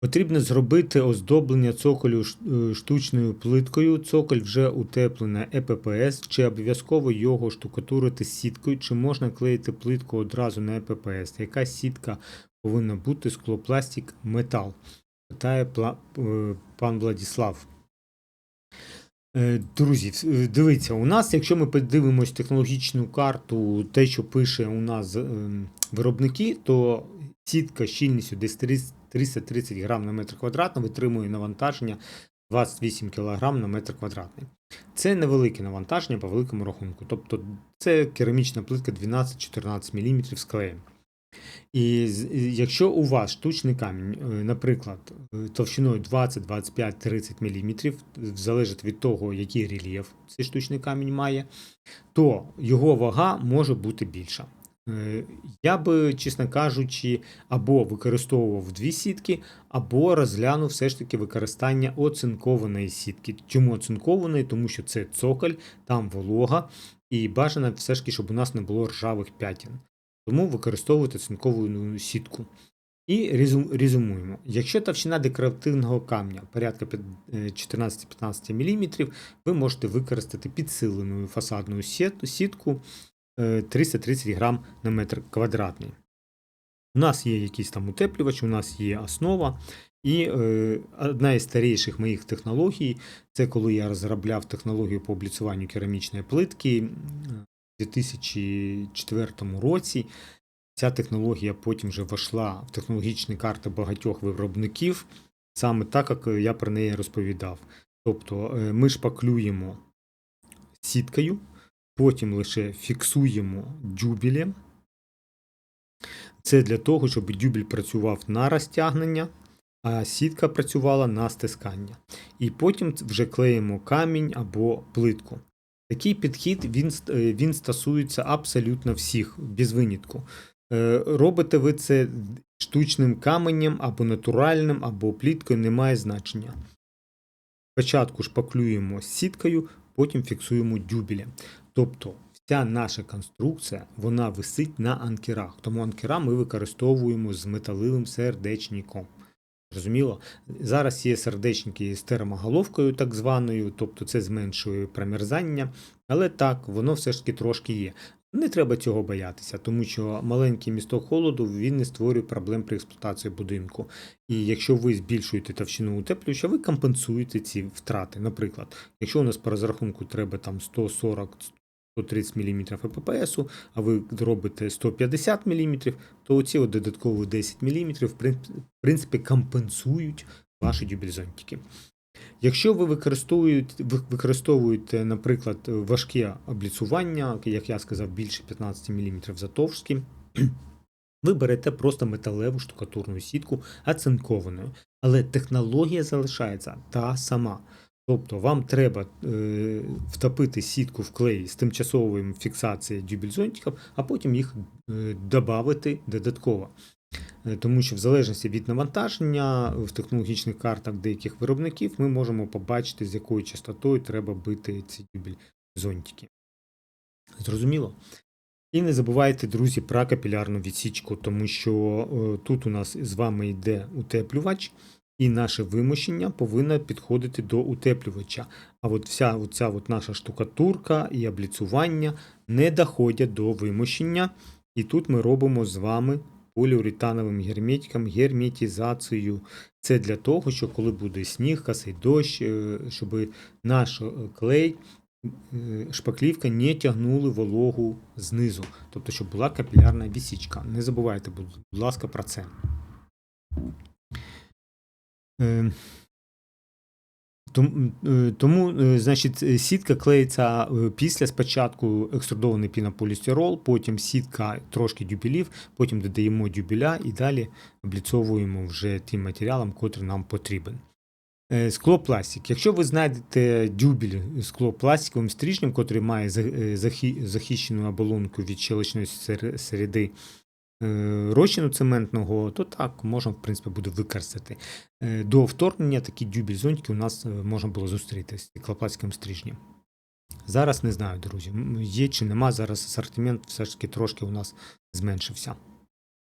Потрібно зробити оздоблення цоколю е, штучною плиткою. Цоколь вже утеплене ЕППС, чи обов'язково його штукатурити сіткою, чи можна клеїти плитку одразу на ЕППС. Яка сітка повинна бути склопластик метал? Питає е, пан Владіслав. Е, Друзі, дивіться, у нас, якщо ми подивимось технологічну карту, те, що пише у нас ем, виробники, то сітка щільністю десь 30 330 грам на метр квадратний витримує навантаження 28 кг на метр квадратний. Це невелике навантаження по великому рахунку. Тобто це керамічна плитка 12-14 мм з клеєм. І якщо у вас штучний камінь, е, наприклад, е, товщиною 20, 25, 30 мм, залежить від того, який рельєф цей штучний камінь має, то його вага може бути більша. Е, Я би, чесно кажучи, або використовував дві сітки, або розглянув все ж таки використання оцинкованої сітки. Чому оцинкованої? Тому що це цоколь, там волога, і бажано все ж таки, щоб у нас не було ржавих п'ятін. Тому використовуйте цинковану сітку. І резю- резюмуємо. Якщо товщина декоративного камня порядка е, 14-15 мм, ви можете використати підсилену фасадну сітку е, 330 грам на метр квадратний. У нас є якийсь там утеплювач, у нас є основа. І е, одна із старіших моїх технологій це коли я розробляв технологію по обліцюванню керамічної плитки у 2004 році. Ця технологія потім вже війшла в технологічні карти багатьох виробників, саме так, як я про неї розповідав. Тобто е, ми шпаклюємо сіткою, потім лише фіксуємо дюбелем. Це для того, щоб дюбель працював на розтягнення, а сітка працювала на стискання. І потім вже клеїмо камінь або плитку. Такий підхід він, е, він стосується абсолютно всіх, без винятку. Е, Робите ви це штучним каменем або натуральним, або пліткою, не має значення. Спочатку шпаклюємо сіткою, потім фіксуємо дюбелем. Тобто вся наша конструкція вона висить на анкерах. Тому анкера ми використовуємо з металевим сердечником. Зрозуміло? Зараз є сердечники з термоголовкою, так званою, тобто це зменшує промерзання, але так, воно все ж таки трошки є. Не треба цього боятися, тому що маленький місток холоду він не створює проблем при експлуатації будинку. І якщо ви збільшуєте товщину утеплювача, ви компенсуєте ці втрати. Наприклад, якщо у нас по розрахунку треба там 140 130 мм ППСу, а ви робите 150 мм, то оці от додаткові 10 мм в принципі компенсують ваші дюбельзонтики. Якщо ви використовуєте, використовуєте, наприклад, важке обліцування, як я сказав, більше 15 мм затовшки, ви берете просто металеву штукатурну сітку оцинкованою, але технологія залишається та сама. Тобто вам треба е, втопити сітку в клей з тимчасовою фіксацією дюбельзонтиків, а потім їх е, додати додатково. Е, Тому що в залежності від навантаження в технологічних картах деяких виробників ми можемо побачити, з якою частотою треба бити ці дюбель-зонтики. Зрозуміло? І не забувайте, друзі, про капілярну відсічку, тому що е, тут у нас з вами йде утеплювач, і наше вимощення повинно підходити до утеплювача. А от вся оця от наша штукатурка і обліцування не доходять до вимощення. І тут ми робимо з вами поліуретановим герметиком герметизацію. Це для того, що коли буде сніг, касий дощ, е, щоб наш е, клей, е, шпаклівка не тягнули вологу знизу. Тобто, щоб була капілярна вісічка. Не забувайте, будь будь ласка, про це. Е, Тому, е, тому е, значить, сітка клеїться після спочатку екструдований пінополістирол, потім сітка трошки дюбелів, потім додаємо дюбеля і далі обліцовуємо вже тим матеріалом, котрий нам потрібен. Склопластик. Якщо ви знайдете дюбель склопластиковим стрижнем, котрий має за- захи- захищену оболонку від щелочної середи розчину цементного, то так можна, в принципі, буде використати. Е, До вторгнення такі дюбель-зонтики у нас е, можна було зустріти з стеклопластиковим стрижнем. Зараз не знаю, друзі, є чи нема, зараз асортимент все ж таки трошки у нас зменшився.